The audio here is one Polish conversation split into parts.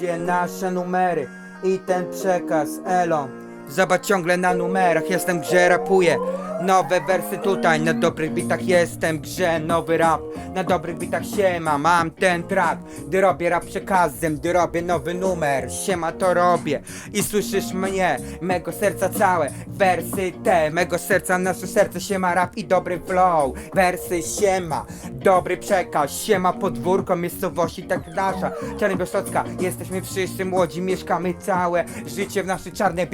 Gdzie nasze numery i ten przekaz Elon Zobacz ciągle na numerach, jestem grze, rapuję. Nowe wersy tutaj, na dobrych bitach jestem grze Nowy rap, na dobrych bitach siema Mam ten track, gdy robię rap przekazem Gdy robię nowy numer, siema to robię. I słyszysz mnie, mego serca całe. Wersy te, mego serca, nasze serce Siema rap i dobry flow. Wersy siema, dobry przekaz Siema podwórko, miejscowości tak nasza. Czarny Białostocka, jesteśmy wszyscy młodzi Mieszkamy całe życie w naszej czarnej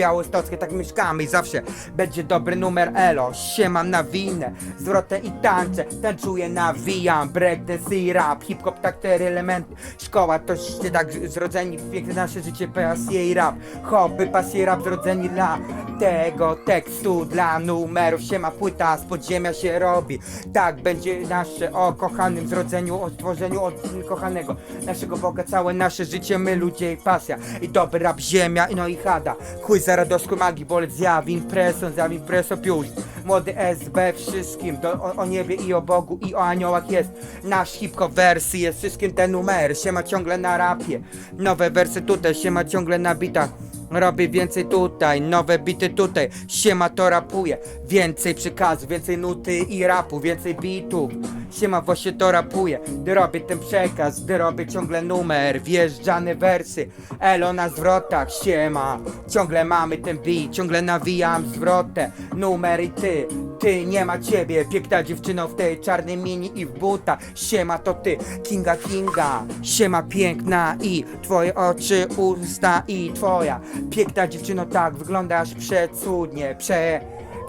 Tak mieszkamy i zawsze będzie dobry numer. Elo Siema na winę, zwrotę i tańczę Tańczuję, nawijam, breakdance i rap Hip-hop, tak cztery elementy. Szkoła toście tak zrodzeni Piękne nasze życie, pasje i rap. Hobby, pasje, rap zrodzeni dla tego tekstu Dla numerów. Siema płyta, z podziemia się robi. Tak będzie nasze o kochanym zrodzeniu O stworzeniu od kochanego Naszego Boga, całe nasze życie My ludzie i pasja. I dobry rap, ziemia, no i chada Chuj za magii, bolec zjawień Presą, zjawień, preso, pióź Młody SB wszystkim do, o, o niebie i o Bogu i o aniołach jest. Nasz hip-hop wersy jest wszystkim ten numer Siema ciągle na rapie. Nowe wersy tutaj, siema ciągle na bitach. Robię więcej tutaj, nowe bity tutaj Siema to rapuje. Więcej przekazu, więcej nuty i rapu Więcej bitów Siema właśnie to rapuje Gdy robię ten przekaz, gdy robię ciągle numer Wjeżdżane wersy. Elo na zwrotach, siema. Ciągle mamy ten beat, ciągle nawijam zwrotę. Numer i ty ty, nie ma ciebie, piękna dziewczyno w tej czarnej mini i w buta Siema to ty, Kinga Kinga. Siema piękna i twoje oczy, usta i twoja. Piękna dziewczyno, tak, wyglądasz przecudnie, prze...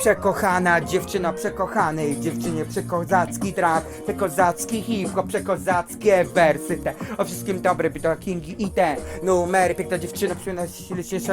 Przekochana dziewczyna, przekochanej dziewczynie, przekozacki track, przekozacki hip-hop, przekozackie wersy te. O wszystkim dobre, to Kingi i te numery. Piękna dziewczyna, przyjemna,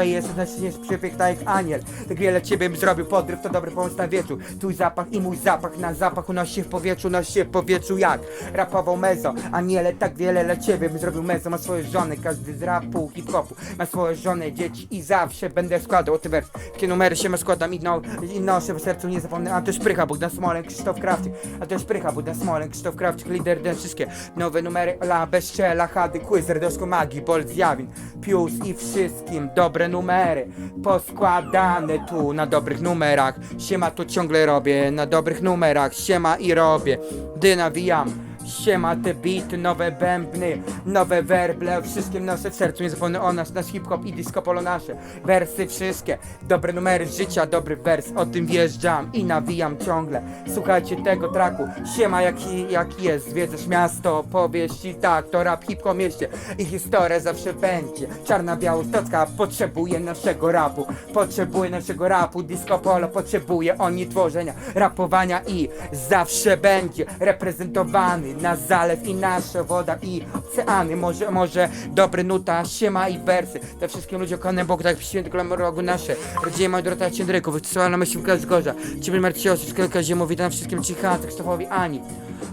jest najśliczniejsza, przepiękna jak aniel. Tak wiele ciebie bym zrobił, podryw to dobry pomysł na wieczór. Twój zapach i mój zapach na zapach unosi się w powietrzu, unosi się w powietrzu jak rapował mezo. Aniele, tak wiele dla ciebie bym zrobił mezo. Ma swoje żony, każdy z rapu, hip-hopu. Ma swoje żony, dzieci i zawsze będę składał te wersy. Takie numery się ma składam i, no, i noszę w sercu, nie zapomnę. A to Szprycha, Bogdan Smolek, Krzysztof Krawczyk. A to Szprycha, Bogdan Smolek, Krzysztof Krawczyk, lider den wszystkie nowe numery. La, Bezczela, Hady, Quiz, Serdełsko Magii, Bolt, Zjawin, Pius i wszystkim dobre numery. Poskładane tu na dobrych numerach. Siema tu ciągle robię, na dobrych numerach. Siema i robię, gdy nawijam. Siema te bity, nowe bębny, nowe werble, wszystkim noszę w sercu, nie zapomnę o nas, nasz hip-hop i disco polo nasze, wersy wszystkie, dobre numery życia, dobry wers, o tym wjeżdżam i nawijam ciągle, słuchajcie tego traku, siema jaki, jaki jest, zwiedzasz miasto, opowieści, tak, to rap hip-hop mieście i historia zawsze będzie, czarna białostocka potrzebuje naszego rapu, potrzebuje naszego rapu, disco polo potrzebuje oni tworzenia, rapowania i zawsze będzie reprezentowany na zalew i nasza woda i oceany, może, może dobry nuta, siema i wersy, te wszystkim ludziom kochanym Bogu, tak święty rogu nasze, rodzinie moja Dorota Ciędryków, wysyłana myśl z Gorza, Ciebie Marcioszy, Skelka Ziemowi, tam wszystkim cichacy, Krzysztofowi Ani,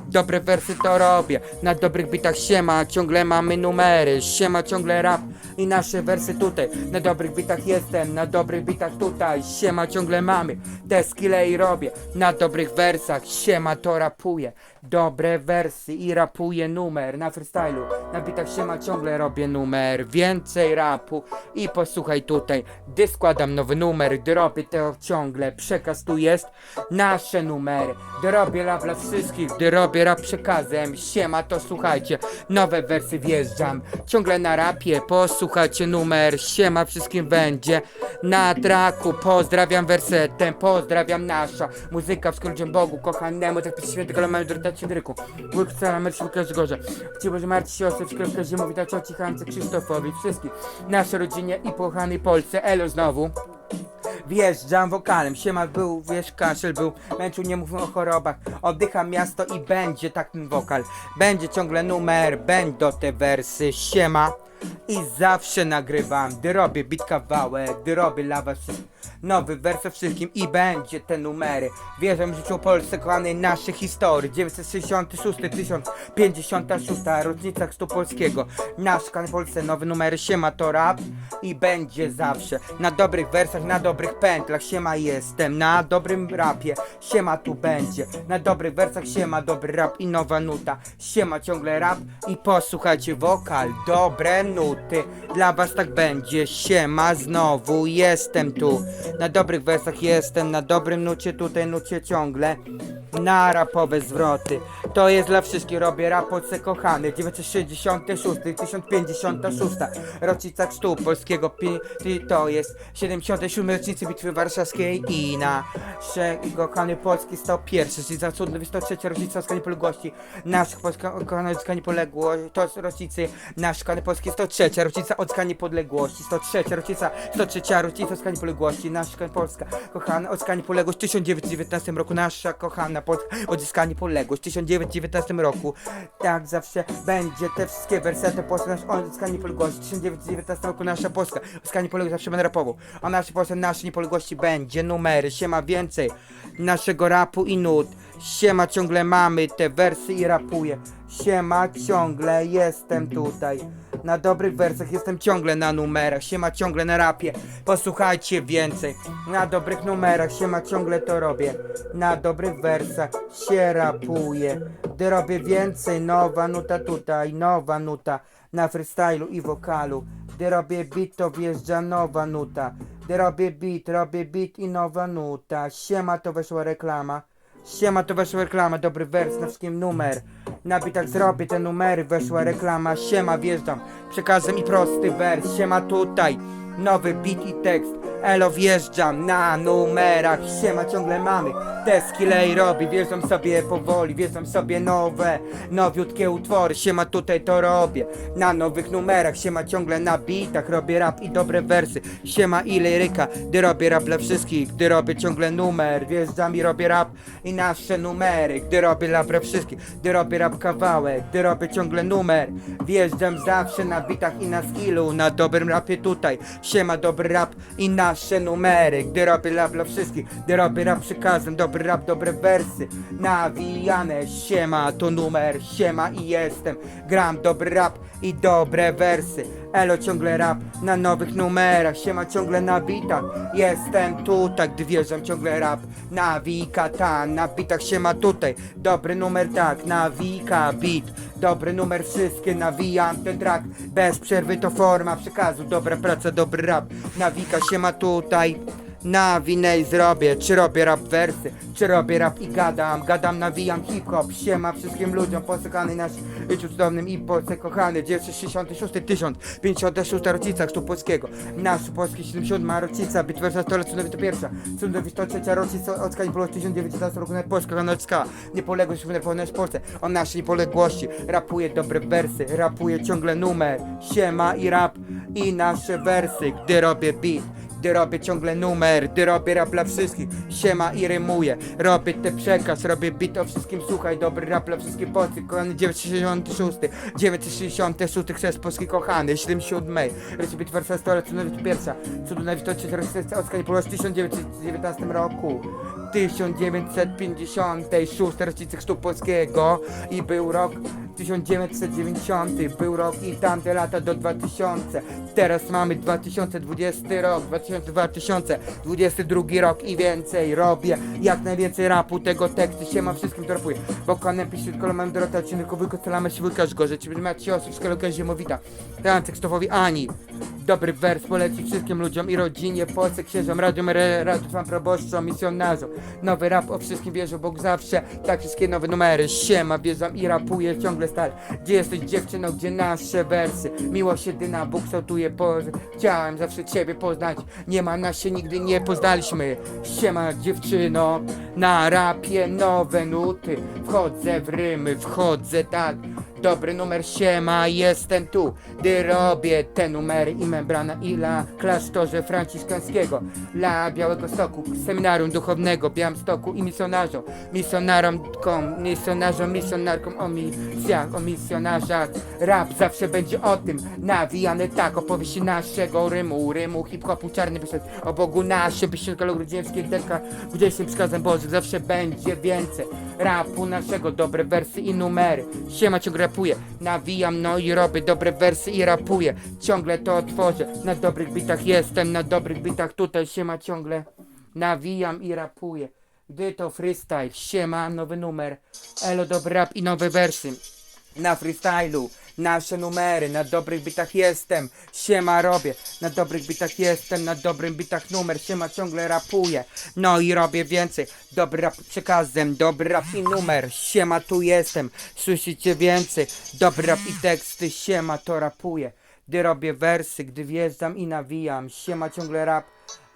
Dobre wersy to robię, na dobrych bitach siema, ciągle mamy numery, siema ciągle rap i nasze wersy tutaj, na dobrych bitach jestem, na dobrych bitach tutaj, siema ciągle mamy, te skille i robię, na dobrych wersach, siema to rapuję, dobre wersy i rapuję numer, na freestylu, na bitach siema ciągle robię numer, więcej rapu i posłuchaj tutaj, gdy składam nowy numer, gdy robię to ciągle, przekaz tu jest, nasze numery, gdy robię dla wszystkich, gdy robię rap przekazem, siema to słuchajcie, nowe wersy wjeżdżam, ciągle na rapie, posłuchajcie numer, siema wszystkim będzie, na traku, pozdrawiam wersetem, pozdrawiam nasza, muzyka w skrócie Bogu, kochanemu, tak pisze święty kolomany Dorota Cydryku, Łykcela, Mersiłka Zgorza, Ci Boże Marci Siostry, Szkrewka Ziemowi, tak cioci Hance, Krzysztofowi, wszystkich, naszej rodzinie i pokochanej Polsce, elo znowu. Wjeżdżam wokalem, siema był, wiesz, kaszel był, męczył, nie mówię o chorobach, oddycham miasto i będzie tak ten wokal, będzie ciągle numer, będą te wersy, siema. I zawsze nagrywam, gdy robię bit kawałek, gdy robię lawa wszystko. Nowy wers o wszystkim i będzie te numery. Wierzę w życiu Polsce, kochanej naszej historii. 966, 1056, rocznica chrztu polskiego. Nasz kanał Polsce, nowe numery, siema to rap i będzie zawsze. Na dobrych wersach, na dobrych pętlach, siema jestem. Na dobrym rapie, siema tu będzie. Na dobrych wersach, siema dobry rap i nowa nuta. Siema ciągle rap i posłuchajcie wokal, dobre Dla was tak będzie, siema znowu jestem tu. Na dobrych wersach jestem, na dobrym nucie tutaj nucie ciągle. Na rapowe zwroty. To jest dla wszystkich, robię rap se kochany. 966, 1056 Rocznica chrztu polskiego pi, To jest 77 rocznicy bitwy warszawskiej I na kochany polski 101 Rocznica cudów 103 rocznica odzyskania niepodległości. Nasz kochany odzyskania niepodległości To rocznicy Nasz kochany polski 103 rocznica odzyskania niepodległości 103 rocznica 103 rocznica odzyskania niepodległości Nasz kochany Polska. Kochana odzyskania niepodległości w 1919 roku Nasza kochana Polska odzyskanie niepodległość w 1919 roku. Tak zawsze będzie te wszystkie wersety Polska nasz odzyskanie niepodległości w 1919 roku Nasza Polska. Odzyskanie niepodległości zawsze będę rapował O naszej Polsce naszej niepodległości będzie numery. Siema więcej naszego rapu i nut. Siema ciągle mamy te wersy i rapuję. Siema ciągle jestem tutaj Na dobrych wersach jestem ciągle na numerach Siema ciągle na rapie. Posłuchajcie więcej. Na dobrych numerach Siema ciągle to robię. Na dobrych wersach się rapuję. Gdy robię więcej Nowa nuta tutaj Nowa nuta. Na freestylu i wokalu. Gdy robię beat to wjeżdża nowa nuta. Gdy robię beat, robię beat i nowa nuta. Siema to weszła reklama Siema, to weszła reklama, dobry wers, na wszystkim numer. Na bitach zrobię te numery, weszła reklama. Siema, wjeżdżam, przekazem i prosty wers. Siema tutaj, nowy beat i tekst Elo wjeżdżam na numerach Siema ciągle mamy. Te skille i robię Wjeżdżam sobie powoli, wjeżdżam sobie nowe Nowiutkie utwory, siema tutaj to robię. Na nowych numerach, siema ciągle na bitach. Robię rap i dobre wersy. Siema i liryka, gdy robię rap dla wszystkich Gdy robię ciągle numer. Wjeżdżam i robię rap i nasze numery Gdy robię rap dla wszystkich Gdy robię rap kawałek, gdy robię ciągle numer. Wjeżdżam zawsze na bitach i na skillu Na dobrym rapie tutaj. Siema dobry rap i nasze numery Gdy robię rap dla wszystkich Gdy robię rap przekazem Dobry rap, dobre wersy. Nawijane Siema to numer Siema i jestem. Gram dobry rap i dobre wersy. Elo ciągle rap na nowych numerach Siema ciągle na bitach. Jestem tutaj, gdy wjeżdżam ciągle rap. Nawika ta, na bitach siema tutaj. Dobry numer tak, nawika beat Dobry numer wszystkie, nawijam ten track Bez przerwy to forma przekazu. Dobra praca, dobry rap. Nawika siema tutaj na winej zrobię, czy robię rap wersy, czy robię rap i gadam, gadam, nawijam hip-hop, siema wszystkim ludziom, posykany nasz życiu cudownym i Polsce kochany, 966 1056 rocznica chrztu polskiego, nasz polski 77 rocznica, bitwa za stole cudowi to pierwsza, cudowi to trzecia rocznica, od skali Polski 1919 roku na Polska, Kanadzka, niepodległość, w Polsce, o naszej niepodległości, rapuję dobre wersy, rapuję ciągle numer, siema i rap i nasze wersy, gdy robię beat, gdy robię ciągle numer, gdy robię rap dla wszystkich. Siema i rymuję, robię te przekaz Robię beat o wszystkim, słuchaj, dobry rap dla wszystkich Polski Kochany 966, 966 chrzest Polski kochany. 77, Reci bitwa Warszawa stole, cudowi pierwsza. Cudowna witocie, terrorystyczna Oskar Polosz w 1919 roku 1956 rocznicy chrztu polskiego i był rok 1990 był rok i tamte lata do 2000 teraz mamy 2020 rok 2022 rok i więcej robię. Jak najwięcej rapu tego tekstu się ma wszystkim to bo konem pisze tylko mam dorota odcinkowy kocalamy się wujka gorzej. Czy będę ci osób szkolenka ziemowita? Tam tekstowowi Ani. Dobry wers poleci wszystkim ludziom i rodzinie, Polsce, księżom, radiom, re, proboszczom, misjonarzom. Nowy rap o wszystkim wierzę, Bóg zawsze, tak wszystkie nowe numery. Siema, wjeżdżam i rapuję ciągle stale. Gdzie jesteś dziewczyną, gdzie nasze wersy? Miłość jedyna, Bóg sautuje pozy. Chciałem zawsze ciebie poznać, nie ma nas się nigdy nie poznaliśmy. Siema dziewczyno, na rapie nowe nuty. Wchodzę w rymy, wchodzę tak. Dobry numer siema, jestem tu, gdy robię te numery i membrana i la klasztorze franciszkańskiego, la Białego Stoku, seminarium duchownego, Białymstoku i misjonarzom, misjonaromkom, misjonarzom, misjonarkom o misjach, o misjonarzach, rap zawsze będzie o tym, nawijany tak, opowieści naszego rymu, rymu hip-hopu, czarny wyszedł, o Bogu naszym, pieśnienka grudzińskiej, deka, gdzieś przykazem Bożych, zawsze będzie więcej, rapu naszego, dobre wersy i numery, siema ciągle rapuję, nawijam no i robię dobre wersy i rapuję, ciągle to tworzę, na dobrych bitach jestem, na dobrych bitach tutaj siema ciągle, nawijam i rapuję, gdy to freestyle, siema, nowy numer, elo dobry rap i nowe wersy, na freestylu nasze numery, na dobrych bitach jestem, siema robię, na dobrych bitach jestem, na dobrym bitach numer, siema ciągle rapuję, no i robię więcej, dobry rap przekazem, dobry rap i numer, siema tu jestem, słyszycie więcej, dobry rap i teksty, siema to rapuję, gdy robię wersy, gdy wjeżdżam i nawijam, siema ciągle rap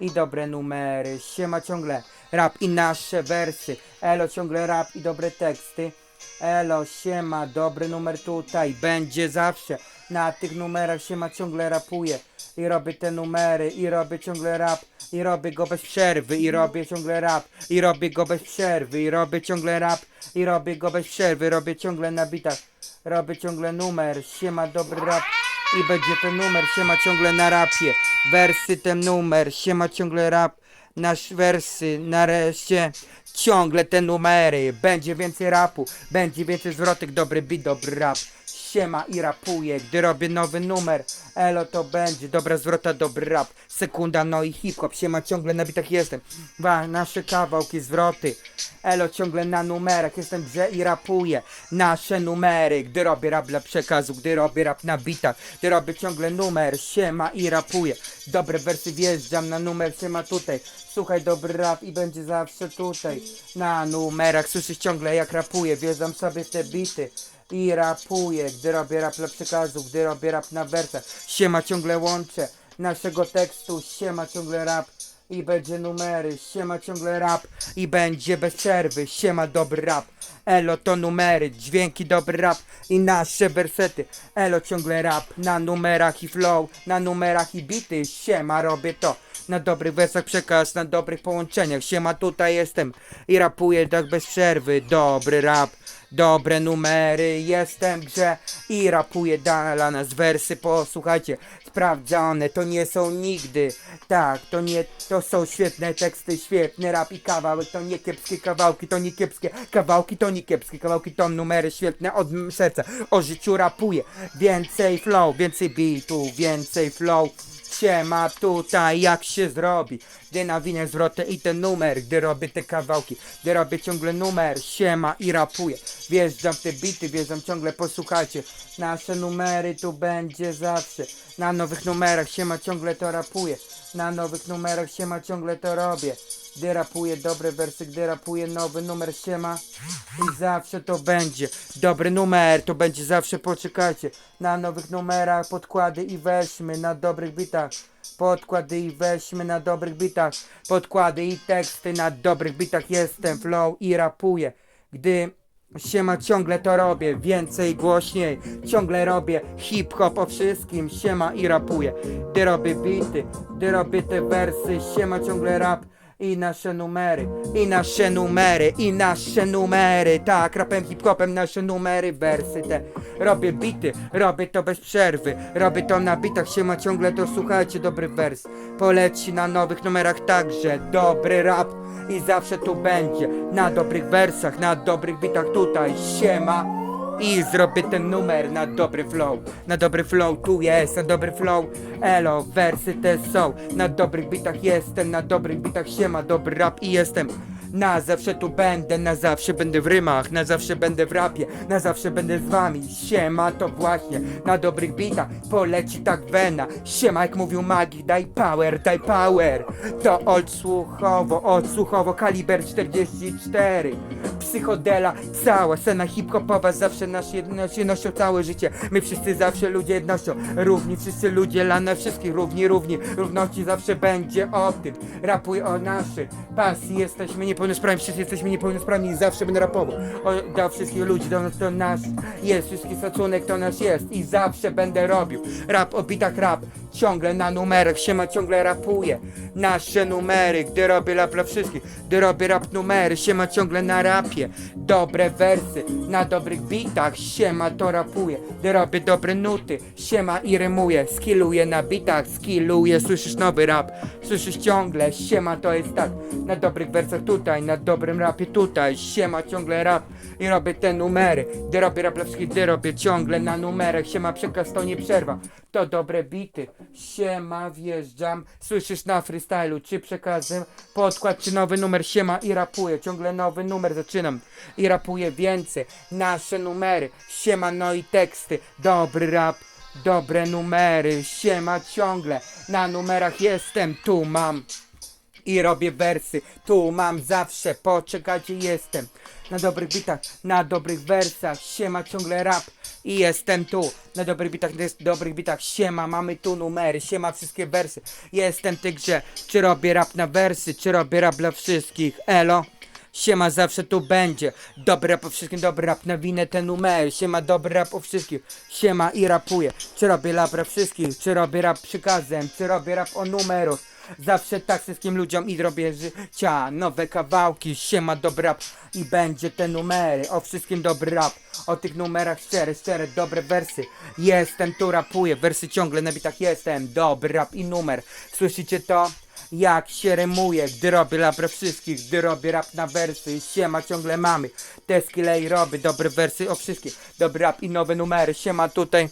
i dobre numery, siema ciągle rap i nasze wersy, elo ciągle rap i dobre teksty, elo siema, dobry numer tutaj, będzie zawsze, na tych numerach siema ciągle rapuję. I robię te numery i robię ciągle rap. I robię go bez przerwy i robię ciągle rap. I robię go bez przerwy i robię ciągle rap. I robię go bez przerwy, robię ciągle na bitach, robię ciągle numer, siema dobry rap. I będzie ten numer, siema ciągle na rapie, wersy ten numer, siema ciągle rap, nasz wersy, nareszcie ciągle te numery, będzie więcej rapu, będzie więcej zwrotek, dobry beat, dobry rap, siema i rapuję, gdy robię nowy numer, elo to będzie, dobra zwrota, dobry rap, sekunda, no i hip-hop, siema ciągle na bitach jestem, Wa, nasze kawałki, zwroty, elo ciągle na numerach, jestem grze i rapuję, nasze numery, gdy robię rap dla przekazu, gdy robię rap na bitach, gdy robię ciągle numer, siema i rapuję, dobre wersy wjeżdżam na numer, siema tutaj, słuchaj dobry rap i będzie zawsze tutaj, na numerach, słyszysz ciągle jak rapuję, wjeżdżam sobie w te bity, i rapuję, gdy robię rap dla przekazu, gdy robię rap na wersach. Siema ciągle łączę naszego tekstu, siema ciągle rap i będzie numery, siema ciągle rap i będzie bez przerwy, siema dobry rap. Elo to numery, dźwięki dobry rap i nasze wersety. Elo ciągle rap na numerach i flow, na numerach i bity, siema robię to. Na dobrych wersach przekaz, na dobrych połączeniach, siema tutaj jestem i rapuję tak bez przerwy, dobry rap. Dobre numery, jestem grze i rapuję dla nas wersy, posłuchajcie, sprawdzone, to nie są nigdy, tak, to nie, to są świetne teksty, świetny rap i kawałek, to nie kiepskie kawałki, to nie kiepskie kawałki, to nie kiepskie kawałki, to numery świetne od serca, o życiu rapuję, więcej flow, więcej beatów, więcej flow, Siema tutaj jak się zrobi. Gdy nawinę zwrotę i ten numer Gdy robię te kawałki. Gdy robię ciągle numer Siema i rapuję. Wjeżdżam te bity, wjeżdżam ciągle posłuchajcie. Nasze numery tu będzie zawsze. Na nowych numerach siema ciągle to rapuję. Na nowych numerach siema ciągle to robię Gdy rapuję dobre wersy, gdy rapuję nowy numer siema. I zawsze to będzie Dobry numer, to będzie zawsze poczekajcie. Na nowych numerach podkłady i weźmy Na dobrych bitach. Podkłady i weźmy na dobrych bitach. Podkłady i teksty na dobrych bitach. Jestem flow i rapuję. Gdy Siema ciągle to robię, więcej głośniej Ciągle robię. Hip-hop o wszystkim Siema i rapuję. Gdy robię bity, gdy robię te wersy Siema ciągle rap i nasze numery, i nasze numery, i nasze numery. Tak, rapem hip-hopem nasze numery, wersy te. Robię bity, robię to bez przerwy. Robię to na bitach, siema ciągle to słuchajcie Dobry wers, poleci na nowych numerach także Dobry rap. I zawsze tu będzie Na dobrych wersach, na dobrych bitach tutaj Siema i zrobię ten numer na dobry flow. Na dobry flow tu jest, na dobry flow. Elo, wersy te są. Na dobrych bitach jestem, na dobrych bitach siema Dobry rap i jestem na zawsze tu będę, na zawsze będę w rymach, na zawsze będę w rapie, na zawsze będę z wami. Siema to właśnie, na dobrych bitach poleci tak wena. Siema jak mówił Magik, daj power, daj power. To odsłuchowo, odsłuchowo, kaliber 44. Psychodela, cała scena hip-hopowa, zawsze nasz jedność, jednością całe życie. My wszyscy zawsze ludzie jednością, równi wszyscy ludzie, dla nas wszystkich równi, równi. Równości zawsze będzie o tym. Rapuj o naszej pasji, jesteśmy niepełnosprawni, wszyscy jesteśmy niepełnosprawni i zawsze będę rapował. O, dla wszystkich ludzi, nas to nasz jest, wszystki szacunek to nasz jest i zawsze będę robił. Rap o bitach rap, ciągle na numerach, siema ciągle rapuję. Nasze numery, gdy robię rap dla wszystkich, gdy robię rap numery, siema ciągle na rapie. Dobre wersy, na dobrych bitach, siema to rapuję. Gdy robię dobre nuty, siema i rymuję. Skilluję na bitach, skilluję, słyszysz nowy rap, słyszysz ciągle, siema to jest tak. Na dobrych wersach tutaj, na dobrym rapie tutaj, siema ciągle rap i robię te numery. Gdy robię rap dla wszystkich, gdy robię ciągle na numerach, siema przekaz to nie przerwa. To dobre bity, siema, wjeżdżam, słyszysz na freestylu, czy przekazem, podkład, czy nowy numer, siema i rapuję, ciągle nowy numer zaczynam. I rapuję więcej, nasze numery, siema, no i teksty, dobry rap, dobre numery, siema ciągle, na numerach jestem, tu mam i robię wersy. Tu mam zawsze, poczekajcie, jestem na dobrych bitach, na dobrych wersach. Siema, ciągle rap i jestem tu. Na dobrych bitach, na dobrych bitach. Siema, mamy tu numery, siema, wszystkie wersy. Jestem tej grze. Czy robię rap na wersy, czy robię rap dla wszystkich? Elo. Siema zawsze tu będzie Dobry rap o wszystkim, dobry rap na winę te numery Siema dobry rap o wszystkim Siema i rapuję Czy robię rap dla wszystkich, czy robię rap przykazem Czy robię rap o numerach Zawsze tak wszystkim ludziom i robię życia. Nowe kawałki, siema dobry rap I będzie te numery O wszystkim dobry rap O tych numerach szczere, szczere, dobre wersy. Jestem tu rapuję, wersy ciągle na bitach jestem. Dobry rap i numer. Słyszycie to? Jak się rymuje, gdy robię dla wszystkich, gdy robię rap na wersy, siema ciągle mamy, te skille i robię dobre wersy o wszystkich, dobry rap i nowe numery, siema tutaj.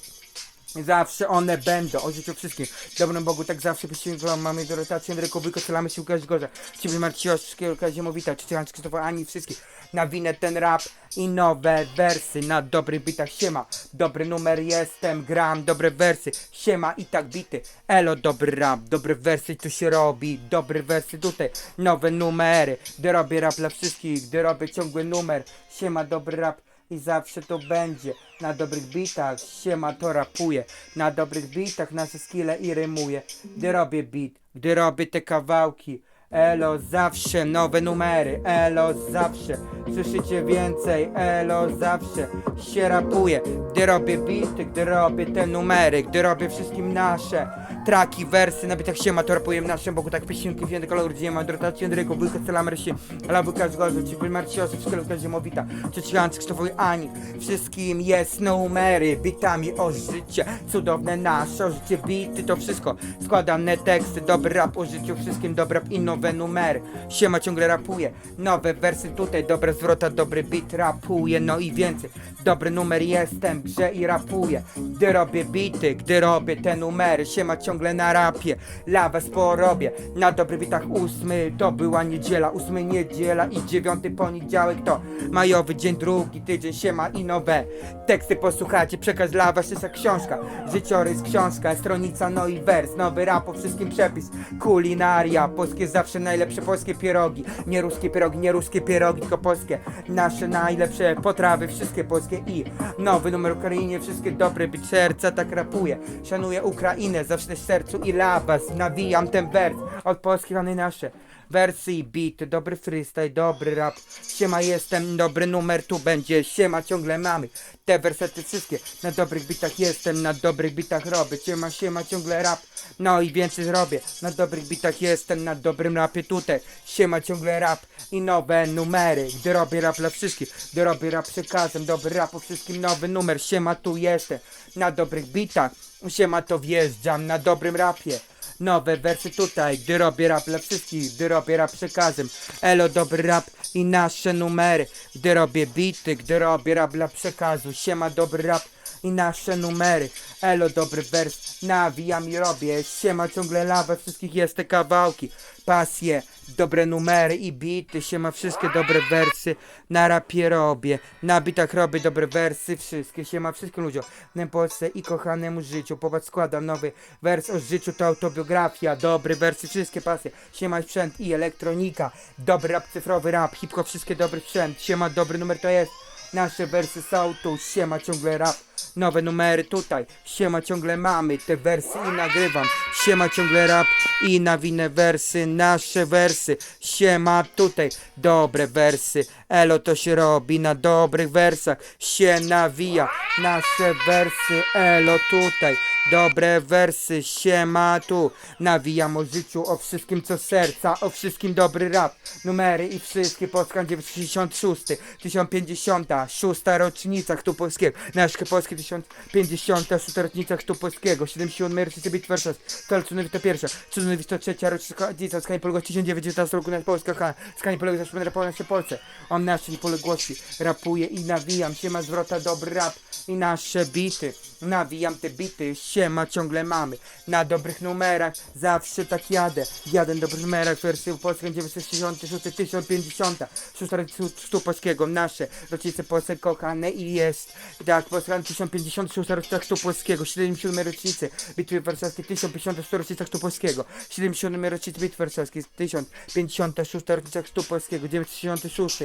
Zawsze one będą, o życiu wszystkim. Dobrym Bogu, tak zawsze poświęcam mamy do rotacji, Andryku, wykocelamy się Łukasz Gorza. Ciebie Marcin Oszczykiel, Kaziemowita, Czyścian Krzysztofa Ani, wszystkich. Na winę ten rap i nowe wersy, na dobrych bitach, siema. Dobry numer jestem, gram, dobre wersy, siema i tak bity. Elo, dobry rap, dobre wersy tu się robi, dobre wersy tutaj. Nowe numery, gdy robię rap dla wszystkich, gdy robię ciągły numer. Siema, dobry rap i zawsze to będzie. Na dobrych bitach siema to rapuje. Na dobrych bitach nasze skille i rymuje. Gdy robię beat, gdy robię te kawałki. Elo zawsze nowe numery, elo zawsze Słyszycie więcej, elo zawsze się rapuje Gdy robię bity, gdy robię te numery Gdy robię wszystkim nasze traki, wersy Na bitach siema to rapuję w naszym boku Tak pieśniunki, wzięty kolor, gdzie ma drotację Andryku Wujka, Celamer się, ala wujka z gorzu Ci Marcioszy, Szkolka Ziemowita Ciecianc, Krzysztofowi Ani Wszystkim jest numery, bitami o życie Cudowne nasze, życie bity To wszystko, składane teksty Dobry rap o życiu, wszystkim dobry rap i nowe numery Siema ciągle rapuje, nowe wersy tutaj Dobre zwrota, dobry beat rapuje No i więcej, dobry numer jestem grze i rapuję Gdy robię bity, gdy robię te numery Siema ciągle na rapie, dla was porobię. Na dobrych bitach ósmy, to była niedziela. Ósmy niedziela i dziewiąty poniedziałek To majowy dzień, drugi tydzień Siema i nowe. Teksty posłuchajcie Przekaz dla was jest jak książka. Życiorys, książka, stronica, no i wers. Nowy rap o wszystkim przepis. Kulinaria, polskie zawsze najlepsze polskie pierogi. Nie ruskie pierogi, nie ruskie pierogi, tylko polskie. Nasze najlepsze potrawy, wszystkie polskie i Nowy numer Ukrainie, wszystkie dobre być serca tak rapuje. Szanuję Ukrainę, zawsze sercu i dla was Nawijam ten wers od polskich rany nasze Wersy i beat, dobry freestyle, dobry rap. Siema jestem, dobry numer tu będzie Siema. Ciągle mamy Te wersety wszystkie. Na dobrych bitach jestem, na dobrych bitach robię. Siema, siema ciągle rap. No i więcej zrobię. Na dobrych bitach jestem, na dobrym rapie tutaj. Siema ciągle rap i nowe numery. Gdy robię rap dla wszystkich Gdy robię rap przekazem, dobry rap o wszystkim Nowy numer, siema tu jestem. Na dobrych bitach. Siema to wjeżdżam na dobrym rapie Nowe wersy tutaj, gdy robię rap dla wszystkich, gdy robię rap przekazem. Elo dobry rap i nasze numery. Gdy robię bity, gdy robię rap dla przekazu. Siema dobry rap i nasze numery. Elo dobry wers, nawijam i robię. Siema ciągle lawa, wszystkich jest te kawałki. Pasje, dobre numery i bity. Siema wszystkie dobre wersy Na rapie robię, na bitach robię dobre wersy Wszystkie, siema wszystkim ludziom Na Polsce i kochanemu życiu. Popatrz składam nowy wers o życiu To autobiografia, dobre wersy, wszystkie pasje. Siema sprzęt i elektronika. Dobry rap, cyfrowy rap, hip-hop, wszystkie dobry sprzęt. Siema dobry numer to jest. Nasze wersy są tu, siema ciągle rap Nowe numery tutaj, siema ciągle mamy Te wersy i nagrywam. Siema ciągle rap i nawinę wersy Nasze wersy, siema tutaj Dobre wersy, elo to się robi Na dobrych wersach. Się nawija Nasze wersy, elo tutaj Dobre wersy, siema tu Nawijam o życiu, o wszystkim co serca O wszystkim dobry rap. Numery i wszystkie Polska 96 1050 Szósta rocznica chtu polskiego Nasze polskie 1050 Szósta rocznica chtu polskiego. 77 rocznicy bitwy warszawskiej Stolcunowi to pierwsza. Cudunowi to trzecia rocznica Skanie poległości 1919 roku na Polska kochana Skanie poległości zawsze będę rapował na Polsce. O naszej poległości Rapuję i nawijam się ma zwrota dobry rap I nasze bity Nawijam te bity, siema ciągle mamy. Na dobrych numerach, zawsze tak jadę. Jadę na dobrych numerach, wersję polską 966, 1050 Szósta sztu polskiego, nasze. Rocznice Polsce kochane i jest. Tak, Polska 1050, szósta rocznica sztu polskiego. 77 rocznicy Bitwy Warszawskiej, 1050, rocznica sztu polskiego. 77 rocznicy Bitwy Warszawskiej, 1056 rocznica sztu polskiego 966,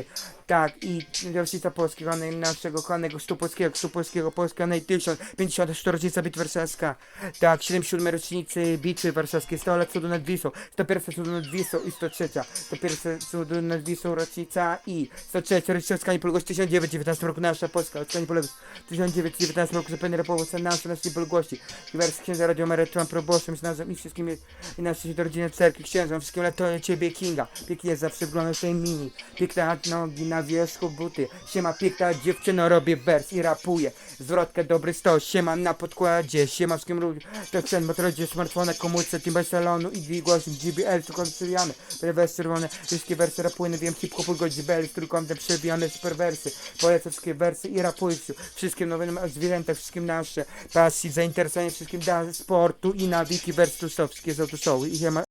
tak i rocznica polskiego, naszego kochanego sztu polskiego, sztu polskiego, Polska, 1050 54. bitwa warszawska. Tak, 77. rocznicy bitwy warszawskiej, 100 lat cudu nad Wisłą, 101. cudu nad Wisłą i 103. 101. cudu nad Wisłą rocznica i 103. rocznica odzyskania niepodległości 1919 roku, nasza Polska, odzyskanie niepodległości 1919 roku, zapewne repowoca nasza, naszej niepodległości. I wraz z księdza Radio Marytułą, proboszczem, znalazłem i wszystkim, i naszej rodzinie cerkwi, księdzom, wszystkim latuję ciebie, Kinga. Pięknie zawsze wyglądasz tej mini, piękna nogi na wierzchu buty, siema piękna dziewczyno, robię wers i rapuję, zwrotkę dobry stos siema na podkładzie siema wszystkim ludziom to cen motorze smartfona komórce team salonu i głośnik GBL tu konstruujemy wersy czerwone wszystkie wersy rapuję wiem hip hopu go GBL z trójkątem przebijane super wersy polecę wszystkie wersy i rapuję wszystkim nowym zwierzęta wszystkim nasze pasji zainteresowanie wszystkim da sportu i nawiki wersy tu są wszystkie są tu są i siema